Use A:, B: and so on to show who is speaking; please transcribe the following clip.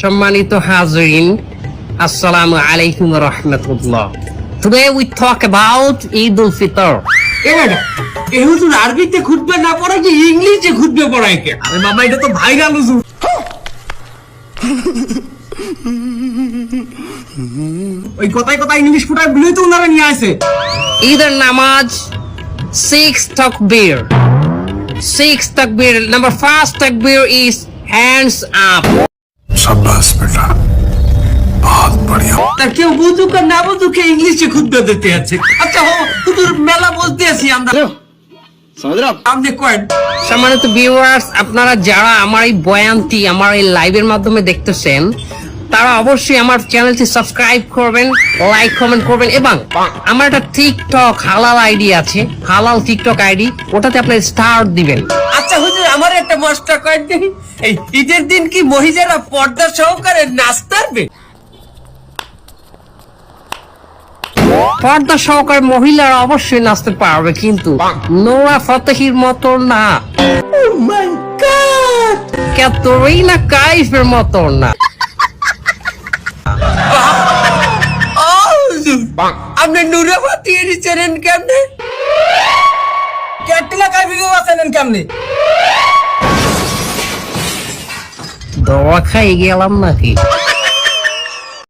A: সম্মানিত হাজরিন আসসালামু আলাইকুম রহমতুল্লাহ Today we talk about Eid al-Fitr.
B: এ হুজুর আরবিতে খুতবে না পড়া কি ইংলিশে খুতবে পড়ায় কে আরে বাবা এটা তো ভাইরাল হুজুর ওই কথায় কথায় ইংলিশ ফুটায় বলেই তো ওনারা নিয়ে আসে
A: ঈদের নামাজ six takbir. Six takbir. Number first takbir is hands up.
C: शाबाश बेटा बहुत बढ़िया
B: তা কেউ বুঝুক আর না বুঝুক কে ইংলিশে খুতবে দিতে আছে আচ্ছা হো হুজুর মেলা বলতে আছি আমরা আপনি কয়েন
A: সম্মানিত ভিউয়ার্স আপনারা যারা আমার এই বয়ানটি আমার এই লাইভের মাধ্যমে দেখতেছেন তারা অবশ্যই আমার চ্যানেলটি সাবস্ক্রাইব করবেন লাইক কমেন্ট করবেন এবং আমার একটা টিকটক হালাল আইডি আছে হালাল টিকটক আইডি ওটাতে আপনি স্টার দিবেন
B: আচ্ছা হুজুর আমার একটা মশটা কয়েন এই ঈদের দিন কি মহিলারা পর্দা সহকারে নাচতারবে
A: পর্দা সহকারে মহিলারা অবশ্যই নাচতে পারবে কিন্তু নোরা ফতেহির মতো না। ক্যাথরিনা কাইফের মতো না।
B: আপনি নুরে ফাতিয়ে দিচ্ছেন কেমনে? ক্যাটরিনা কাইফিকে বাঁচালেন কেমনে?
A: দোয়া খাই গেলাম নাকি?